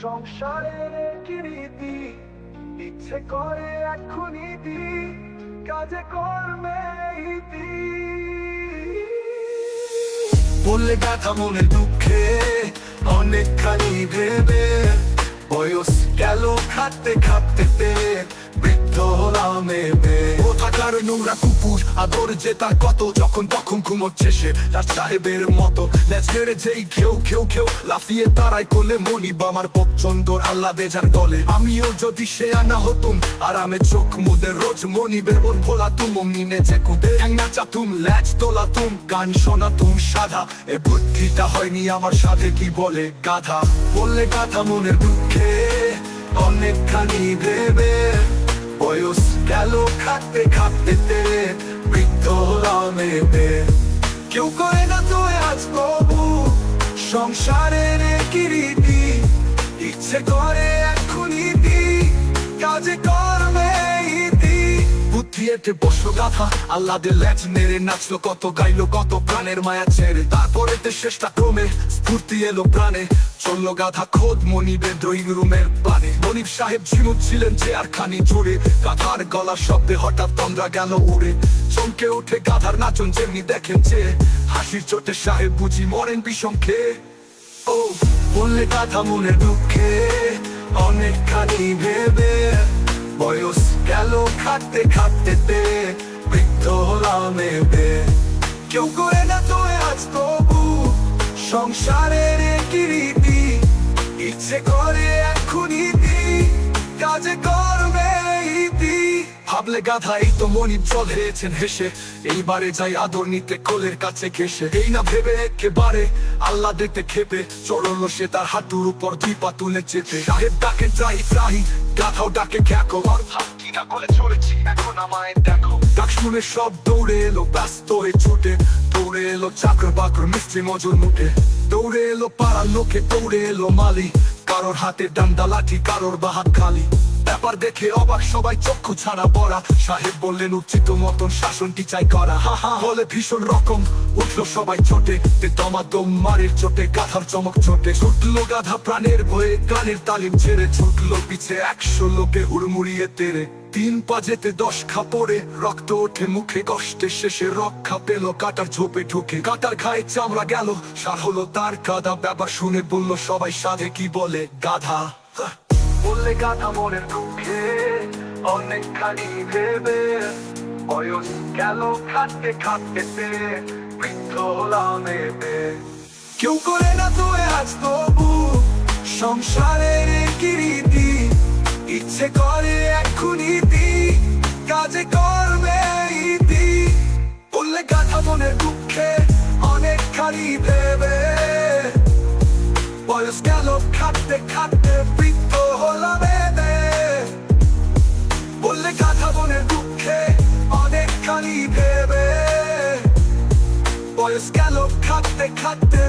সংসারের ইচ্ছে করে এক্ষুনি দি কাজে কর্মে বললে গাথা মনে দুঃখে অনেকখানি ভেবে বয়স খাটতে খাটতে বৃদ্ধ হলাম এবে কোথাকার নোংরা কুকুর, আদর কত, যখন তখন ঘুমোচ্ছে সে তার সাহেবের মতো। যেই খেউ খেউ খেউ, লাফিয়ে তারাই কোলে মনি বামার আল্লাহ বেজার দলে। আমিও যদি সে আনা হতুম, আরামে চোখ মুদে রোজ মনি বেরোর ভোলা তুম যে কুদে। হ্যাঙ্গা চাতুম, ল্যাচ তোলা তুম, গান শোনা তুম সাধা। এ বুদ্ধিটা হয়নি আমার সাথে কি বলে গাধা? বললে গাধা মনের দুঃখে। অনেকখানি ভেবে বয়স গেল খাটতে খাটতে বৃদ্ধ হলাম কেউ করে না তো আজ প্রভু, সংসারের কি রীতি। ইচ্ছে করে এখনই দি কাজে ইতি এতে বসল গাথা। আল্লাহ লেজ নেড়ে নাচলো, কত গাইলো, কত প্রাণের মায়া ছেড়ে। তারপরে তে শেষটা ক্রমে স্ফূর্তি এলো প্রাণে। চলল গাধা খোদ মনিবের ড্রয়িং রুমের প্লানে মনিব সাহেব ঝিমুচ্ছিলেন চেয়ার খানি জুড়ে। গাধার গলার শব্দে হঠাৎ তন্দ্রা গেল উড়ে। চমকে উঠে গাধার নাচন যেমনি দেখেন যে, হাসির চোটে সাহেব বুঝি মরেন বিষম খেয়ে ও, বললে গাধা মনের দুঃখে, অনেকখানি ভেবে বয়স গেল, খাটতে খাটতে বৃদ্ধ হলাম এবে কেউ করে না তো আজ তবু সংসারের কি রীতি। ইচ্ছে করে এখনই দি, কাজে কর ভাবলে গাধা এই তো মনিব জল হেয়েছেন হেসে। এইবারে যাই আদর নিতে কোলের কাছে ঘেসে এই না ভেবে একেবারে আল্লাহ দেখতে খেপে। চড়লো সে তার হাঁটুর উপর দুই তুলে চেপে। সাহেব ডাকে, যাই ফ্রাহি গাধাও ডাকে, খ্যাকো। করে চলেছি এখন আমায় দেখো। সব দৌড়ে এলো, ব্যস্ত হয়ে ছুটে। দৌড়ে এলো চাকর বাকর, মিস্ত্রি মজুর মুটে দৌড়ে এলো পাড়ার লোকে, দৌড়ে এলো মালি। কারোর হাতে ডান্ডা, লাঠি, কারোর বা হাত খালি। ব্যাপার দেখে অবাক সবাই চক্ষু ছাড়া পড়া। সাহেব বললেন, উচিত মতন শাসনটি চাই করা? হা হা, বলে, ভীষণ রকম। উঠল সবাই ছোটে দমা দম মারের চোটে, গাধার চমক চোটে ছুটলো গাধা প্রাণের ভয়ে গানের তালিম ছেড়ে ছুটলো পিছে একশো লোকে হুড়মুড়িয়ে তেরে। তিন পা যেতে দশ খাপড়ে রক্ত ওঠে মুখে কষ্টে শেষে রক্ষা পেল, কাটার ঝোপে ঢুকে। কাটার খায় চামড়া গেল, সার হলো তার কাদা। ব্যাপার শুনে বলল, সবাই সাধে কি বলে, গাধা। বললে গাধা মনের দুঃখে, অনেকখানি ভেবে বয়স গেল খাটতে খাটতে বৃদ্ধ হলাম এবে কেউ করে না তো আজ তবু সংসারের কি রীতি, ইচ্ছে করে এক্ষুনি দি কাজে করবে ইতি। বললে গাধা মনের দুঃখে, অনেকখানি ভেবে বয়স গেল খাটতে খাটতে বয়স গেল খাটতে খাটতে